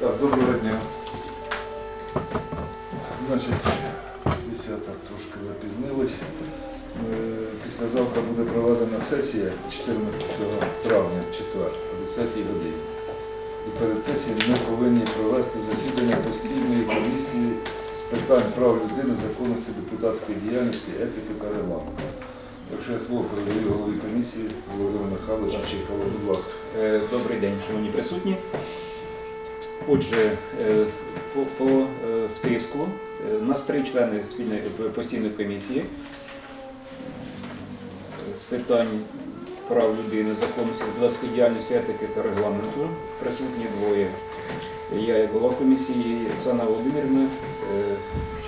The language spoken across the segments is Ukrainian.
Так, доброго дня. Значить, десяток трошки запізнились. Е, Післязавтра буде проведена сесія 14 травня, четвер, о 10 годині. І перед сесією ми повинні провести засідання постійної комісії з питань прав людини, законності депутатської діяльності, етики та регламенту. Якщо я слово передаю голові комісії Володимиру Михайловичу Чехову, будь ласка. Е, Добрий день, шановні присутні. Отже, е, по, по е, списку е, у нас три члени спільної постійної комісії з питань прав людини, законності, депутатської діяльності, етики та регламенту. Присутні двоє. Я як голова комісії, Оксана Володимирівна,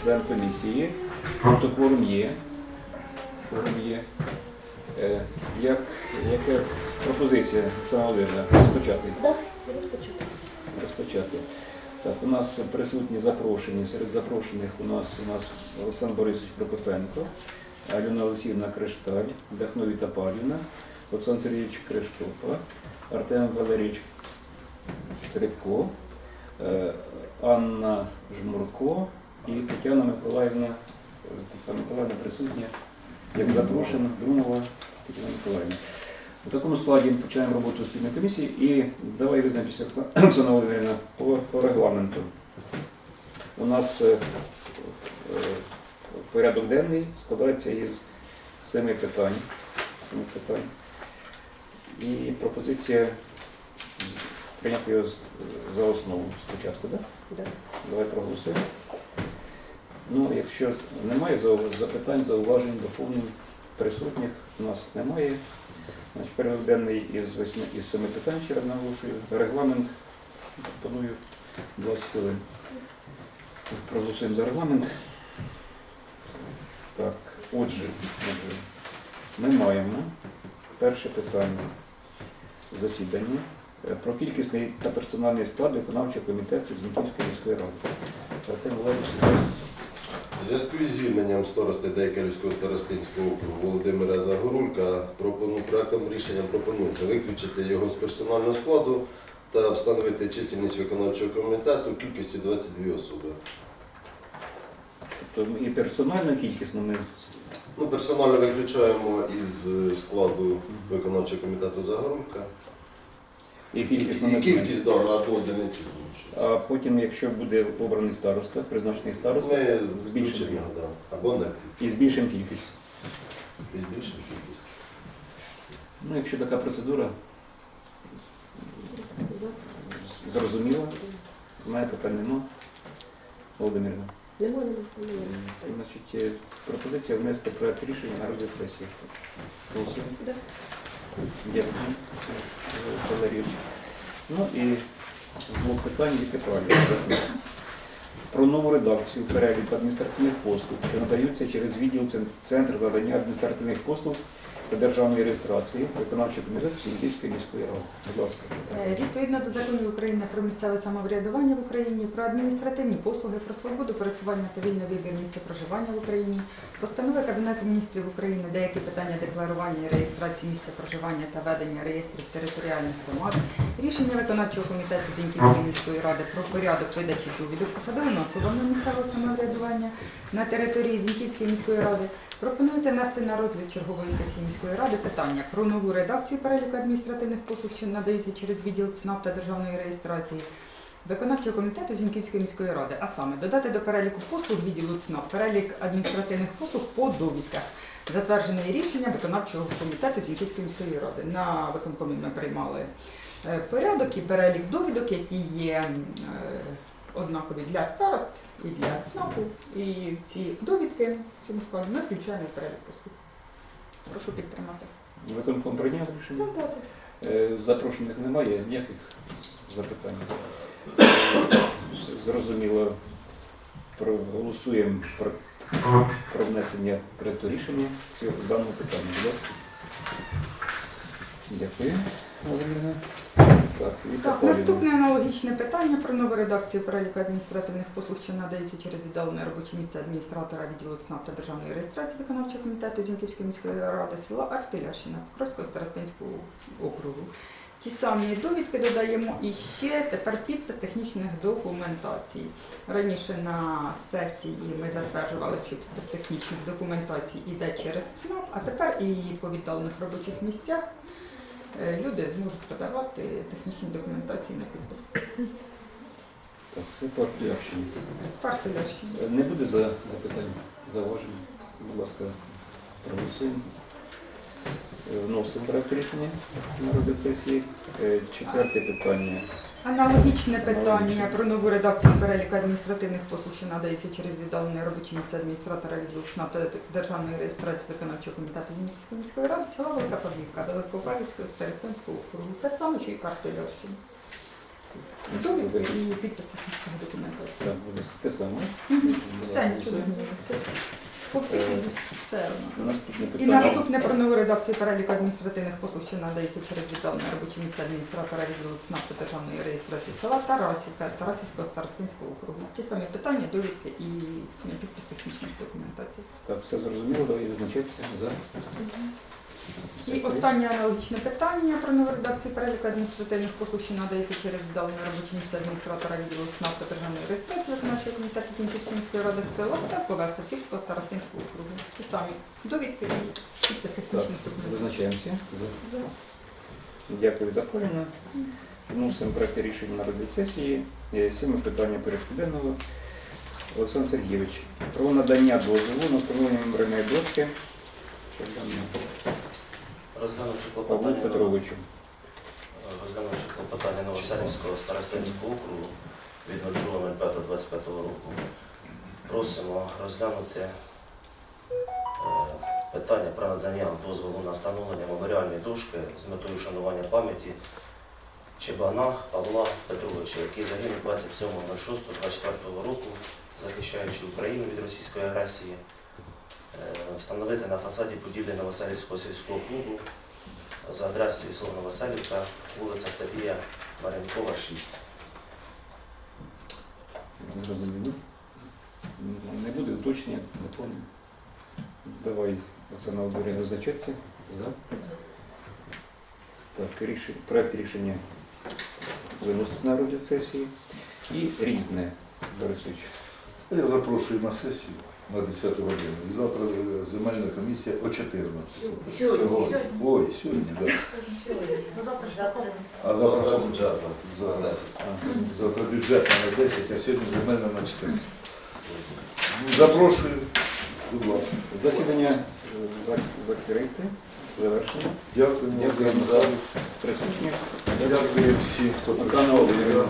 член комісії. Тобто кворум є. Кворум є. Як, яка пропозиція, Оксана Володимирівна, розпочати? Так, розпочати. Розпочати. Так, у нас присутні запрошені. Серед запрошених у нас у нас Олександр Борисович Прокопенко, Альона Олексіївна Кришталь, Дахно Віта Павлівна, Олександр Сергійович Криштопа, Артем Валерійович Стрибко, е, Анна Жмурко і Тетяна Миколаївна. е, Тетяна Миколаївна присутня, як запрошена, Друмова Тетяна Миколаївна. У такому складі ми починаємо роботу спільної комісії і давай визначимося, Оксана- Володимирівна, по, по регламенту. У нас е, е, порядок денний складається із семи питань. Семи питань. І пропозиція прийняти його за основу спочатку, так? Да. Давай проголосуємо. Ну, якщо немає запитань, зауважень, доповнень присутніх, у нас немає. Порядок денний із, восьми, із семи питань, ще раз наголошую. Регламент пропоную 20 хвилин. Проголосуємо за регламент. Так, отже, отже, ми маємо перше питання засідання про кількісний та персональний склад виконавчого комітету Зінківської міської ради. Артем Валерійович, будь ласка. У зв'язку із звільненням старости Дейкерівського старостинського округу Володимира Загорулька проектом рішення пропонується виключити його з персонального складу та встановити чисельність виконавчого комітету кількістю 22 особи. Тобто і персонально, і кількісно ми Ну, персонально виключаємо із складу виконавчого комітету Загорулька. І І кількісно кількість да, на одиницю зменшується. А потім, якщо буде обраний староста, призначений староста, Ми збільшимо включимо, да. або не і збільшимо кількість. і збільшимо кількість. Ну, якщо така процедура зрозуміла, немає питань нема. Нема, нема. Значить, е, пропозиція внести проект рішення на розгляд сесії. Голосуємо. Да. Валерійович. Ну і блок питань яке правильно. Про нову редакцію переліку адміністративних послуг, що надаються через відділ Цен- Центр надання адміністративних послуг та державної реєстрації виконавчого комітету Сінківської міської ради. Будь ласка, Е. Відповідно до законів України про місцеве самоврядування в Україні, про адміністративні послуги, про свободу пересування та вільний вибір місця проживання в Україні, постанови Кабінету міністрів України, деякі питання декларування і реєстрації місця проживання та ведення реєстрів територіальних громад, рішення виконавчого комітету Зіньківської міської ради про порядок видачі довідок посадовими особами місцевого самоврядування на території Зіньківської міської ради, Пропонується внести на розгляд чергової сесії міської ради питання про нову редакцію переліку адміністративних послуг, що надається через відділ ЦНАП та державної реєстрації виконавчого комітету Зіньківської міської ради, а саме додати до переліку послуг відділу ЦНАП перелік адміністративних послуг по довідках, затверджений рішення виконавчого комітету Зіньківської міської ради. На виконкомі ми приймали е, порядок і перелік довідок, які є е, однакові для старост і для ЦНАПу. І ці довідки цьому складі ми включаємо в перелік послуг. Прошу підтримати. Виконком прийняв рішення. Так, так. Е, Запрошених немає, ніяких запитань. Зрозуміло, проголосуємо про, про внесення проєкту рішення цього даного питання. Будь ласка. Дякую, Володимирівна. Так, наступне аналогічне питання про нову редакцію переліку адміністративних послуг, що надається через віддалене робоче місце адміністратора відділу ЦНАП та державної реєстрації виконавчого комітету Зінківської міської ради села Артилящина Покровського старостинського округу. Ті самі довідки додаємо і ще тепер підпис технічних документацій. Раніше на сесії ми затверджували, що підпис технічних документацій іде через ЦНАП, а тепер і по віддалених робочих місцях люди зможуть подавати технічні документації на підпис. Так, це партія общини. Партія Лящина. Не буде за запитань, зауважень. Будь ласка, проголосуємо. Е, Вносимо проект рішення на розгляд сесії. Е, Четверте питання. Аналогічне питання про нову редакцію переліку адміністративних послуг, що надається через віддалене робоче місце адміністратора відділу СНАП державної реєстрації виконавчого комітету Вінницької міської ради села Велика Павлівка, Далекопавівського Старостинського округу. Те саме, що і карти Льовщини. Довідки і підпис технічної документації. Те саме. Все, нічого не змінюється. По всіх Е. Наступне І питання. наступне про нову редакцію переліку адміністративних послуг, що надається через віддалене робоче місце адміністратора відділу ЦНАП та державної реєстрації села Тарасівка, Тарасівського старостинського округу. Ті самі питання, довідки і підпис технічних документацій. Так, все зрозуміло, давай визначатися за. І останнє аналогічне питання про нову редакцію переліку адміністративних послуг, що надається через віддалене робоче місце адміністратора відділу ЦНАП та державної реєстрації Ради села та старостинського округу. Ті самі довідки і підпис Так, визначаємося. За. Дякую, доповнено. Вносимо проект рішення на розгляд сесії. Е, Сьоме питання порядку денного. Олександр Сергійович, про надання дозволу на встановлення мембраної дошки Розглянувши Павлу клопотання, Петровичу. розглянувши клопотання Новоселівського старостинського округу від 02.05.25 року, просимо розглянути е, питання про надання дозволу на встановлення меморіальної дошки з метою вшанування пам'яті Чебана Павла Петровича, який загинув 27.06.24 року, захищаючи Україну від російської агресії, Е, встановити на фасаді будівлі Новоселівського сільського клубу за адресою село Новоселівка, вулиця Сергія Маренкова, 6. Зрозуміло. Не буде уточнення, доповнення. Давай, Оксана Володимирівна, визначатися. За. Так, рішення, проект рішення виноситься на розгляд сесії. І різне, Борисович. Я запрошую на сесію на 10 годину. І завтра е, земельна комісія о 14. Сьогодні. Ой, сьогодні, так. Ну, завтра ж завтра. А завтра Завтра там бюджетна За- на 10. Завтра бюджетна на 10, а сьогодні земельна на 14. Запрошую, будь ласка. Засідання е, зак- закрите, завершено. Дякую. Дякуємо за присутніх. Дякую всім, хто Оксана. Володимирівна.